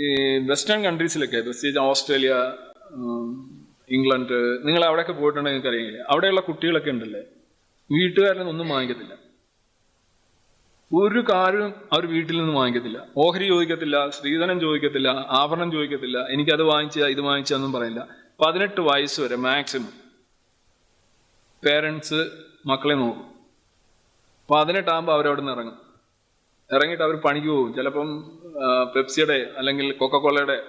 ഈ വെസ്റ്റേൺ കൺട്രീസിലൊക്കെ പ്രത്യേകിച്ച് Australia England നിങ്ങൾ അവിടെയൊക്കെ പോയിട്ടുണ്ടെങ്കിൽ നിങ്ങൾക്ക് അറിയില്ല? അവിടെയുള്ള കുട്ടികളൊക്കെ ഉണ്ടല്ലേ? വീട്ടുകാരിൽ ഒന്നും വാങ്ങിക്കത്തില്ല. ഒരു കാര്യവും അവർ വീട്ടിൽ നിന്ന് വാങ്ങിക്കത്തില്ല. ഓഹരി ചോദിക്കത്തില്ല സ്ത്രീധനം ചോദിക്കത്തില്ല ആഭരണം ചോദിക്കത്തില്ല എനിക്കത് വാങ്ങിച്ച ഇത് വാങ്ങിച്ചൊന്നും പറയില്ല. പതിനെട്ട് വയസ്സ് വരെ മാക്സിമം പേരൻസ് മക്കളെ നോക്കും. പതിനെട്ടാകുമ്പോൾ അവരവിടെ നിന്ന് ഇറങ്ങും. ഇറങ്ങിയിട്ട് അവർ പണിക്ക് പോകും. ചിലപ്പം പെപ്സിയുടെ അല്ലെങ്കിൽ കൊക്കക്കോളയുടെ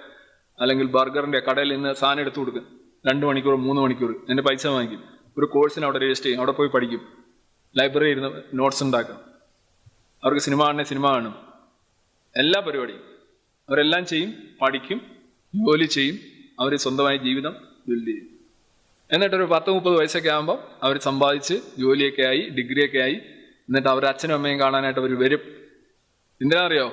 അല്ലെങ്കിൽ ബർഗറിന്റെ കടയിൽ നിന്ന് സാധനം എടുത്തു കൊടുക്കും. രണ്ട് മണിക്കൂർ മൂന്ന് മണിക്കൂർ. എന്റെ പൈസ വാങ്ങിക്കും. ഒരു കോഴ്സിന് അവിടെ രജിസ്റ്റർ ചെയ്യും. അവിടെ പോയി പഠിക്കും. ലൈബ്രറി ഇരുന്ന് നോട്ട്സ് ഉണ്ടാക്കും. അവർക്ക് സിനിമ കാണണേ സിനിമ കാണും. എല്ലാ പരിപാടിയും. അവരെല്ലാം ചെയ്യും പഠിക്കും ജോലി ചെയ്യും. അവർ സ്വന്തമായി ജീവിതം ബിൽഡ് ചെയ്യും. എന്നിട്ടൊരു പത്ത് മുപ്പത് വയസ്സൊക്കെ ആകുമ്പോൾ അവർ സമ്പാദിച്ച് ജോലിയൊക്കെ ആയി ഡിഗ്രിയൊക്കെ ആയി. എന്നിട്ട് അവർ അച്ഛനും അമ്മയും കാണാനായിട്ട് അവർ വരും. എന്തിനാ അറിയോ?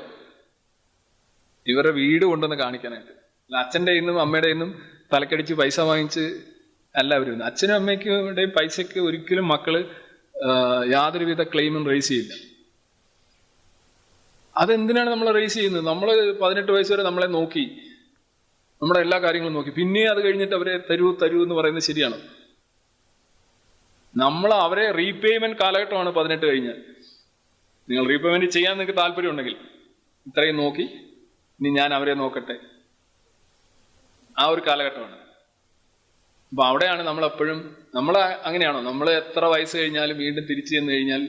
ഇവരുടെ വീട് കൊണ്ടുവന്ന് കാണിക്കാനായിട്ട്. അച്ഛന്റെ നിന്നും അമ്മയുടെ നിന്നും തലക്കടിച്ച് പൈസ വാങ്ങിച്ച് അല്ല അവർ വന്നു അച്ഛനും അമ്മയ്ക്കും പൈസയ്ക്ക് ഒരിക്കലും മക്കൾ യാതൊരുവിധ ക്ലെയിമും റേസ് ചെയ്യില്ല. അതെന്തിനാണ് നമ്മൾ റേസ് ചെയ്യുന്നത്? നമ്മൾ പതിനെട്ട് വയസ്സ് വരെ നമ്മളെ നോക്കി. നമ്മുടെ എല്ലാ കാര്യങ്ങളും നോക്കി. പിന്നെ അത് കഴിഞ്ഞിട്ട് അവരെ തരൂ തരൂ എന്ന് പറയുന്നത് ശരിയാണ്? നമ്മൾ അവരെ റീപേയ്മെന്റ് കാലഘട്ടമാണ് പതിനെട്ട് കഴിഞ്ഞാൽ നിങ്ങൾ റീപേയ്മെന്റ് ചെയ്യാൻ നിങ്ങൾക്ക് താല്പര്യമുണ്ടെങ്കിൽ ഇത്രയും നോക്കി. ഇനി ഞാൻ അവരെ നോക്കട്ടെ. ആ ഒരു കാലഘട്ടമാണ്. അപ്പൊ അവിടെയാണ് നമ്മൾ എപ്പോഴും നമ്മൾ അങ്ങനെയാണോ? നമ്മൾ എത്ര വയസ്സ് കഴിഞ്ഞാലും വീണ്ടും തിരിച്ചു ചെന്ന് കഴിഞ്ഞാൽ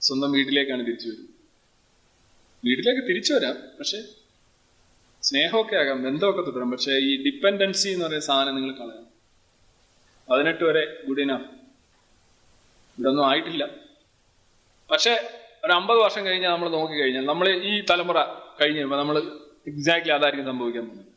സ്വന്തം വീട്ടിലേക്കാണ് തിരിച്ചു വരുന്നത് വീട്ടിലേക്ക് തിരിച്ചു വരാം പക്ഷെ സ്നേഹമൊക്കെ ആകാം ബന്ധമൊക്കെ തുടരാം. പക്ഷെ ഈ ഡിപ്പെൻഡൻസി എന്ന് പറയുന്ന സാധനം നിങ്ങൾ കളയാം പതിനെട്ട് വരെ ഗുഡ് ഇനഫ് ഒന്നും ആയിട്ടില്ല. പക്ഷെ ഒരു അമ്പത് വർഷം കഴിഞ്ഞാൽ നമ്മൾ നോക്കി കഴിഞ്ഞാൽ നമ്മൾ ഈ തലമുറ കഴിഞ്ഞ് നമ്മൾ എക്സാക്ട്ലി അതായിരിക്കും സംഭവിക്കാൻ പോകുന്നത്.